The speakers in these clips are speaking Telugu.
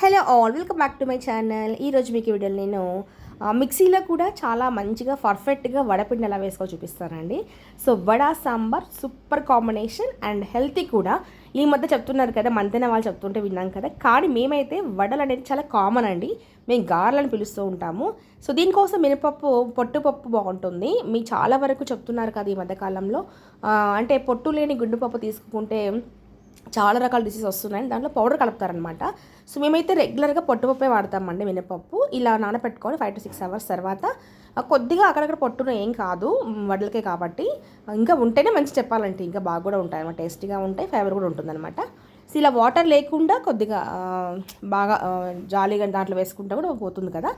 Hello all welcome back to my channel. ఈరోజు మీకు ఈ వీడియోలో నేను మిక్సీలో కూడా చాలా మంచిగా పర్ఫెక్ట్గా వడపిండి ఎలా వేసుకో చూపిస్తానండి. So vada sambar super combination and healthy కూడా. ఈ మధ్య చెప్తున్నారు కదా మంతెన వాళ్ళు చెప్తుంటే విన్నాం కదా. కానీ మేమైతే వడలు అనేది చాలా కామన్ అండి. మేము గారెలను పిలుస్తూ ఉంటాము. సో దీనికోసం మినపప్పు పొట్టుపప్పు బాగుంటుంది. మీ చాలా వరకు చెప్తున్నారు కదా ఈ మధ్యకాలంలో. అంటే పొట్టు లేని గుండుపప్పు తీసుకుంటే చాలా రకాల డిసీజ్ వస్తున్నాయి దాంట్లో పౌడర్ కలుపుతారనమాట సో మేమైతే రెగ్యులర్గా పొట్టుపప్పే వాడతామండి మినపప్పు. ఇలా నానబెట్టుకొని ఫైవ్ టు సిక్స్ అవర్స్ తర్వాత కొద్దిగా అక్కడక్కడ పొట్టున ఏం కాదు వడలకే కాబట్టి ఇంకా ఉంటేనే మంచి చెప్పాలంటే ఇంకా బాగా కూడా ఉంటాయి అనమాట టేస్టీగా ఉంటాయి ఫ్లేవర్ కూడా ఉంటుందన్నమాట. సో ఇలా వాటర్ లేకుండా కొద్దిగా బాగా జాలీగా దాంట్లో వేసుకుంటే కూడా పోతుంది కదా.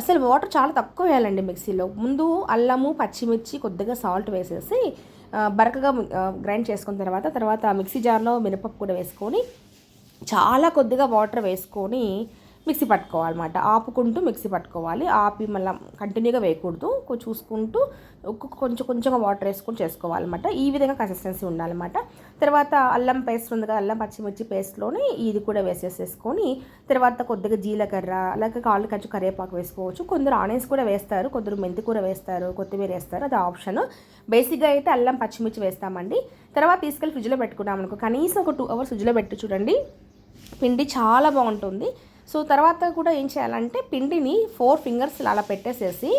అసలు వాటర్ చాలా తక్కువ వేయాలండి మిక్సీలో. ముందు అల్లము పచ్చిమిర్చి కొద్దిగా సాల్ట్ వేసేసి బరకగా గ్రైండ్ చేసుకున్న తర్వాత తర్వాత మిక్సీ జార్లో మినపప్పు కూడా వేసుకొని చాలా కొద్దిగా వాటర్ వేసుకొని మిక్సీ పట్టుకోవాలన్నమాట. ఆపుకుంటూ మిక్సీ పట్టుకోవాలి. ఆపి మళ్ళీ కంటిన్యూగా వేయకూడదు. చూసుకుంటూ ఒక్కొక్క కొంచెం కొంచెంగా వాటర్ వేసుకొని చేసుకోవాలన్నమాట. ఈ విధంగా కన్సిస్టెన్సీ ఉండాలన్నమాట. తర్వాత అల్లం పేస్ట్ ఉంది కదా అల్లం పచ్చిమిర్చి పేస్ట్లోని ఇది కూడా వేసేసేసుకొని తర్వాత కొద్దిగా జీలకర్ర అలాగే కాళ్ళు కొంచెం కరివేపాకు వేసుకోవచ్చు. కొందరు ఆనియన్స్ కూడా వేస్తారు కొందరు మెంతి కూర వేస్తారు కొత్తిమీర వేస్తారు. అది ఆప్షన్. బేసిక్గా అయితే అల్లం పచ్చిమిర్చి వేస్తామండి. తర్వాత తీసుకెళ్ళి ఫ్రిడ్జ్లో పెట్టుకున్నాం అనుకో కనీసం ఒక టూ అవర్స్ ఫ్రిడ్జ్లో పెట్టి చూడండి. పిండి చాలా బాగుంటుంది. సో తర్వాత కూడా ఏం చేయాలంటే పిండిని ఫోర్ ఫింగర్స్ అలా పెట్టేసేసి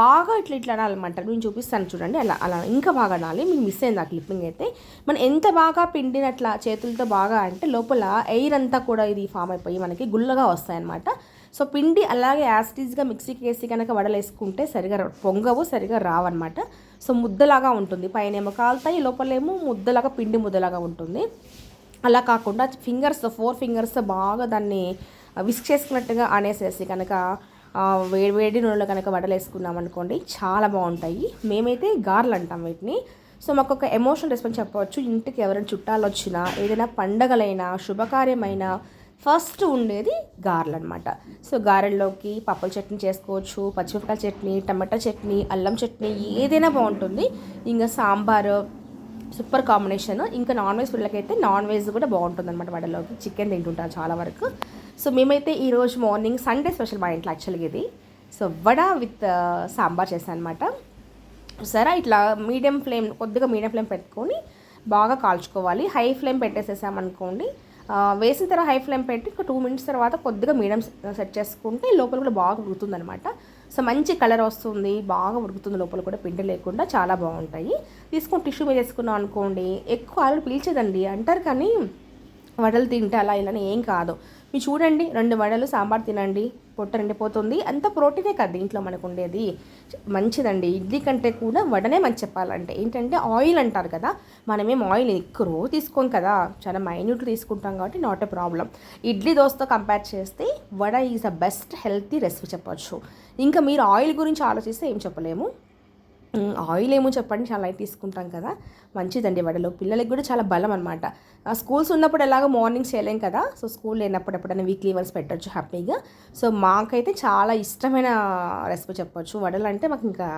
బాగా ఇట్లా ఇట్లా అనాలన్నమాట. నేను చూపిస్తాను చూడండి అలా అలా ఇంకా బాగా అనాలి. మీకు మిస్ అయింది ఆ క్లిప్పింగ్ అయితే. మనం ఎంత బాగా పిండిని అట్లా చేతులతో బాగా అంటే లోపల ఎయిర్ అంతా కూడా ఇది ఫామ్ అయిపోయి మనకి గుల్లగా వస్తాయన్నమాట. సో పిండి అలాగే యాసిటీస్గా మిక్సీకి వేసి కనుక వడలేసుకుంటే సరిగా పొంగవు సరిగా రావన్నమాట. సో ముద్దలాగా ఉంటుంది. పైన ఏమో కాలుతాయి లోపలేమో ముద్దలాగా పిండి ముద్దలాగా ఉంటుంది. అలా కాకుండా ఫింగర్స్ ఫోర్ ఫింగర్స్ బాగా దాన్ని విస్క్ చేసుకున్నట్టుగా అనేసేసి కనుక వేడి వేడి నూనెలో కనుక వడలు వేసుకున్నాం అనుకోండి చాలా బాగుంటాయి. మేమైతే గార్లు అంటాం వీటిని. సో మాకు ఒక ఎమోషనల్ రెస్పాన్స్ చెప్పవచ్చు. ఇంటికి ఎవరైనా చుట్టాలు వచ్చినా ఏదైనా పండగలైనా శుభకార్యమైనా ఫస్ట్ ఉండేది గారెలు అనమాట సో గారెల్లోకి పప్పుల చట్నీ చేసుకోవచ్చు పచ్చిమిరపకాయ చట్నీ టమాటా చట్నీ అల్లం చట్నీ ఏదైనా బాగుంటుంది. ఇంకా సాంబారు సూపర్ కాంబినేషన్. ఇంకా నాన్ వెజ్ పిల్లలకైతే నాన్ వెజ్ కూడా బాగుంటుంది అనమాట వడలోకి. చికెన్ తింటుంటారు చాలా వరకు. సో మేమైతే ఈరోజు మార్నింగ్ సండే స్పెషల్ మా ఇంట్లో యాక్చువల్గా ఇది. సో వడ విత్ సాంబార్ చేశాను అనమాట సరే ఇట్లా మీడియం ఫ్లేమ్ కొద్దిగా మీడియం ఫ్లేమ్ పెట్టుకొని బాగా కాల్చుకోవాలి. హై ఫ్లేమ్ పెట్టేసేసామనుకోండి వేసిన తర్వాత హై ఫ్లేమ్ పెట్టి ఒక టూ మినిట్స్ తర్వాత కొద్దిగా మీడియం సెట్ చేసుకుంటే లోపల కూడా బాగా ఉడుకుతుంది అనమాట సో మంచి కలర్ వస్తుంది బాగా ఉడుకుతుంది లోపల కూడా పిండి లేకుండా చాలా బాగుంటాయి. తీసుకొని టిష్యూ మీద వేసుకున్నాం అనుకోండి ఎక్కువ ఆలు పీల్చేదండి. అంటారు కానీ వడలు తింటే అలా ఇలా అని ఏం కాదు. మీరు చూడండి రెండు వడలు సాంబార్ తినండి పొట్ట నిండిపోతుంది. అంత ప్రోటీనే కదా దీంట్లో మనకు ఉండేది మంచిదండి. ఇడ్లీ కంటే కూడా వడనే మంచి చెప్పాలంటే. ఏంటంటే ఆయిల్ అంటారు కదా మనమేం ఆయిల్ ఎక్కువ తీసుకోం కదా. చాలా మైన్యూట్ తీసుకుంటాం కాబట్టి నాట్ ఎ ప్రాబ్లం. ఇడ్లీ దోశతో కంపేర్ చేస్తే vada is a best healthy recipe చెప్పచ్చు. ఇంకా మీరు ఆయిల్ గురించి ఆలోచిస్తే ఏం చెప్పలేము. ఆయిల్ ఏమో చెప్పండి చాలా లైట్ తీసుకుంటాం కదా. మంచిదండి వడలో. పిల్లలకి కూడా చాలా బలం అనమాట స్కూల్స్ ఉన్నప్పుడు ఎలాగో మార్నింగ్ చేయలేం కదా. సో స్కూల్ లేనప్పుడు ఎప్పుడైనా వీక్లీ వన్స్ పెట్టచ్చు హ్యాపీగా. సో మాకైతే చాలా ఇష్టమైన రెసిపీ చెప్పొచ్చు. వడలు అంటే మాకు ఇంకా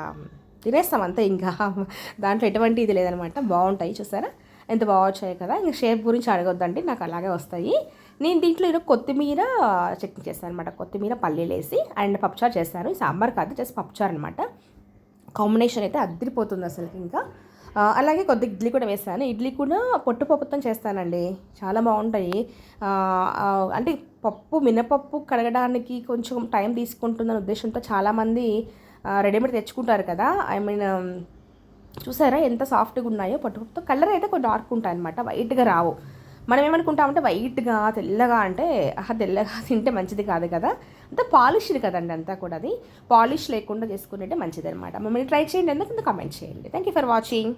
తినేస్తాం అంతే ఇంకా. దాంట్లో ఎటువంటి ఇది లేదనమాట బాగుంటాయి చూసారా? ఎంత బాగా వచ్చాయి కదా. ఇంకా షేప్ గురించి అడగొద్దండి నాకు అలాగే వస్తాయి. నేను దీంట్లో ఈరోజు కొత్తిమీర చట్నీ చేస్తాను అనమాట కొత్తిమీర పల్లీలు వేసి అండ్ పప్పుచారు చేస్తాను సాంబార్ కాదు జస్ట్ పప్పుచారు అనమాట కాంబినేషన్ అయితే అద్దరిపోతుంది అసలు ఇంకా. అలాగే కొద్ది ఇడ్లీ కూడా వేస్తాను. ఇడ్లీ కూడా పొట్టు పప్పుతో చేస్తానండి. చాలా బాగుంటాయి. అంటే పప్పు మినపప్పు కడగడానికి కొంచెం టైం తీసుకుంటుందనే ఉద్దేశంతో చాలామంది రెడీమేడ్ తెచ్చుకుంటారు కదా. ఐ మీన్ చూసారా ఎంత సాఫ్ట్గా ఉన్నాయో. పట్టుపప్పుతో కలర్ అయితే కొంచెం డార్క్ ఉంటాయి అనమాట వైట్గా రావు. మనం ఏమనుకుంటామంటే వైట్గా తెల్లగా అంటే ఆహా తెల్లగా తింటే మంచిది కాదు కదా. అంతా పాలిష్డ్ కదండి అంతా కూడా అది. పాలిష్ లేకుండా చేసుకుంటే మంచిది అనమాట మమ్మల్ని ట్రై చేయండి ఎందుకు కామెంట్ చేయండి. Thank you for watching